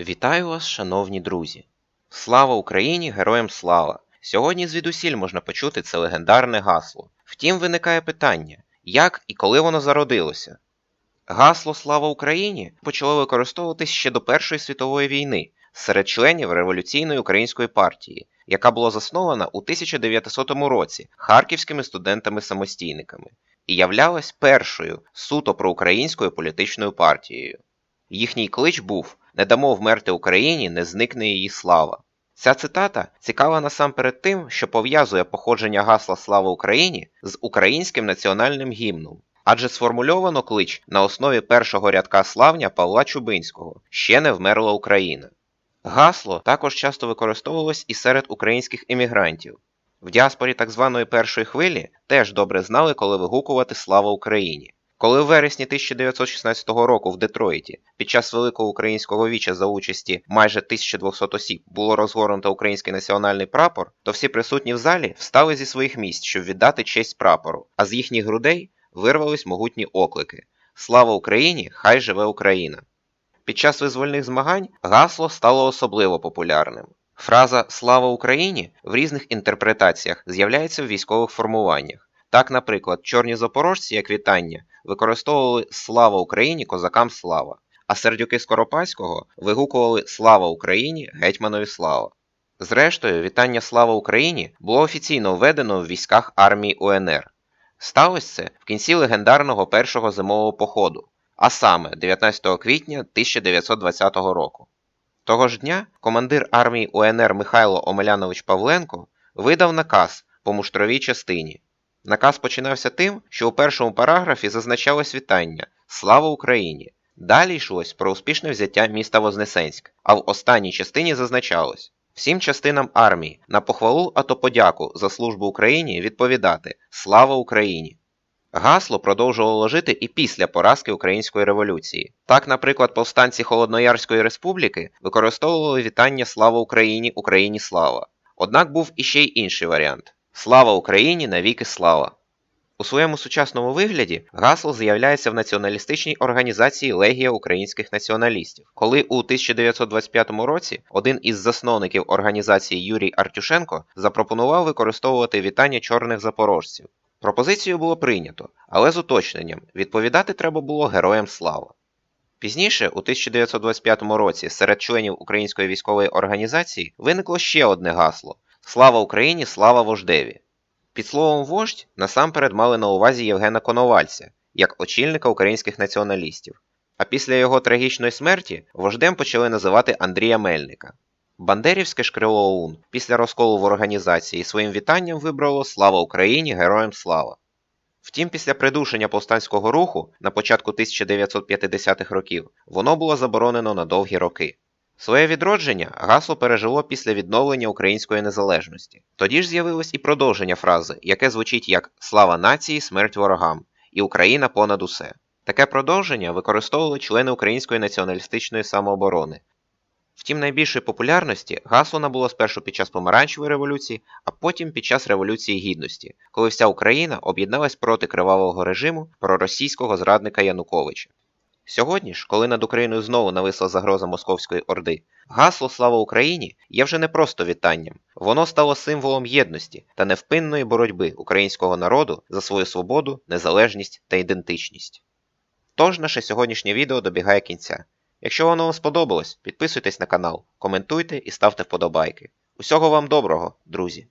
Вітаю вас, шановні друзі! Слава Україні! Героям слава! Сьогодні звідусіль можна почути це легендарне гасло. Втім, виникає питання, як і коли воно зародилося? Гасло Слава Україні почало використовуватись ще до Першої світової війни серед членів революційної української партії, яка була заснована у 1900 році харківськими студентами-самостійниками і являлась першою суто проукраїнською політичною партією. Їхній клич був не дамо вмерти Україні, не зникне її слава. Ця цитата цікава насамперед тим, що пов'язує походження гасла Слава Україні з українським національним гімном, адже сформульовано клич на основі першого рядка славня Павла Чубинського Ще не вмерла Україна. Гасло також часто використовувалось і серед українських емігрантів. В діаспорі так званої першої хвилі теж добре знали, коли вигукувати Слава Україні. Коли в вересні 1916 року в Детройті під час Великого українського віча за участі майже 1200 осіб було розгорнуто український національний прапор, то всі присутні в залі встали зі своїх місць, щоб віддати честь прапору, а з їхніх грудей вирвались могутні оклики Слава Україні! Хай живе Україна! Під час визвольних змагань гасло стало особливо популярним. Фраза Слава Україні в різних інтерпретаціях з'являється в військових формуваннях. Так, наприклад, чорні запорожці, як вітання, використовували Слава Україні, козакам слава, а сердюки Скоропадського вигукували Слава Україні, гетьманові слава. Зрештою, вітання Слава Україні було офіційно введено в військах армії УНР. Сталося це в кінці легендарного першого зимового походу, а саме 19 квітня 1920 року. Того ж дня командир армії УНР Михайло Омелянович Павленко видав наказ по муштровій частині. Наказ починався тим, що у першому параграфі зазначалось вітання Слава Україні! Далі йшлось про успішне взяття міста Вознесенськ, а в останній частині зазначалось всім частинам армії на похвалу ато подяку за службу Україні відповідати Слава Україні! Гасло продовжувало жити і після поразки Української революції. Так, наприклад, повстанці Холодноярської республіки використовували вітання Слава Україні, Україні слава! Однак був іще й інший варіант Слава Україні, навіки слава! У своєму сучасному вигляді гасло з'являється в націоналістичній організації Легія українських націоналістів, коли у 1925 році один із засновників організації Юрій Артюшенко запропонував використовувати вітання чорних запорожців. Пропозицію було прийнято, але з уточненням відповідати треба було Героям слава. Пізніше, у 1925 році, серед членів Української військової організації виникло ще одне гасло Слава Україні, слава вождеві! Під словом вождь насамперед мали на увазі Євгена Коновальця як очільника українських націоналістів, а після його трагічної смерті вождем почали називати Андрія Мельника. Бандерівське ж крило ОУН після розколу в організації своїм вітанням вибрало Слава Україні! Героям слава! Втім, після придушення повстанського руху на початку 1950-х років воно було заборонено на довгі роки. Своє відродження гасло пережило після відновлення української незалежності. Тоді ж з'явилось і продовження фрази, яке звучить як Слава нації, смерть ворогам і Україна понад усе. Таке продовження використовували члени Української націоналістичної самооборони. Втім, найбільшої популярності гасло набуло спершу під час помаранчевої революції, а потім під час Революції Гідності, коли вся Україна об'єдналась проти кривавого режиму проросійського зрадника Януковича. Сьогодні ж, коли над Україною знову нависла загроза Московської Орди, гасло Слава Україні є вже не просто вітанням, воно стало символом єдності та невпинної боротьби українського народу за свою свободу, незалежність та ідентичність. Тож наше сьогоднішнє відео добігає кінця. Якщо воно вам сподобалось, підписуйтесь на канал, коментуйте і ставте вподобайки. Усього вам доброго, друзі!